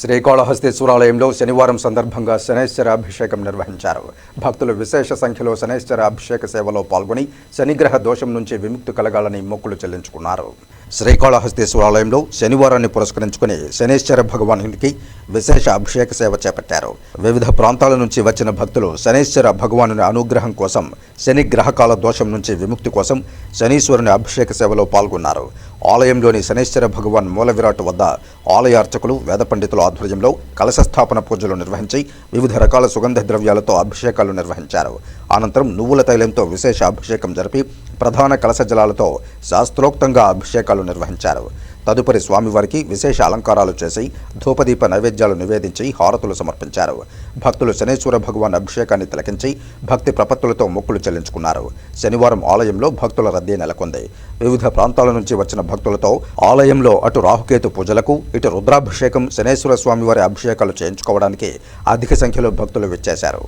శ్రీకాళహస్తీశ్వరాలయంలో శనివారం సందర్భంగా శనేశ్వర అభిషేకం నిర్వహించారు. భక్తులు విశేష సంఖ్యలో శనేశ్వర అభిషేక సేవలో పాల్గొని శనిగ్రహ దోషం నుంచి విముక్తి కలగాలని మొక్కులు చెల్లించుకున్నారు. శ్రీకాళహస్తీశ్వరాలయంలో శనివారాన్ని పురస్కరించుకుని శనేశ్వర భగవానునికి విశేష అభిషేక సేవ చేపట్టారు. వివిధ ప్రాంతాల నుంచి వచ్చిన భక్తులు శనేశ్వర భగవానుని అనుగ్రహం కోసం శని గ్రహకాల దోషం నుంచి విముక్తి కోసం శనీశ్వరుని అభిషేక సేవలో పాల్గొన్నారు. ఆలయంలోని శనేశ్వర భగవాన్ మూల విరాట్ వద్ద ఆలయ అర్చకులు వేద పండితుల ఆధ్వర్యంలో కలశస్థాపన పూజలు నిర్వహించి వివిధ రకాల సుగంధ ద్రవ్యాలతో అభిషేకాలు నిర్వహించారు. అనంతరం నువ్వుల తైలంతో విశేష అభిషేకం జరిపి ప్రధాన కలశ జలాలతో శాస్త్రోక్తంగా అభిషేకాలు నిర్వహించారు. తదుపరి స్వామివారికి విశేష అలంకారాలు చేసి ధూపదీప నైవేద్యాలు నివేదించి హారతులు సమర్పించారు. భక్తులు శనేశ్వర భగవాన్ అభిషేకాన్ని తిలకించి భక్తి ప్రపత్తులతో మొక్కులు చెల్లించుకున్నారు. శనివారం ఆలయంలో భక్తుల రద్దీ నెలకొంది. వివిధ ప్రాంతాల నుంచి వచ్చిన భక్తులతో ఆలయంలో అటు రాహుకేతు పూజలకు ఇటు రుద్రాభిషేకం శనేశ్వర స్వామివారి అభిషేకాలు చేయించుకోవడానికి అధిక సంఖ్యలో భక్తులు విచ్చేశారు.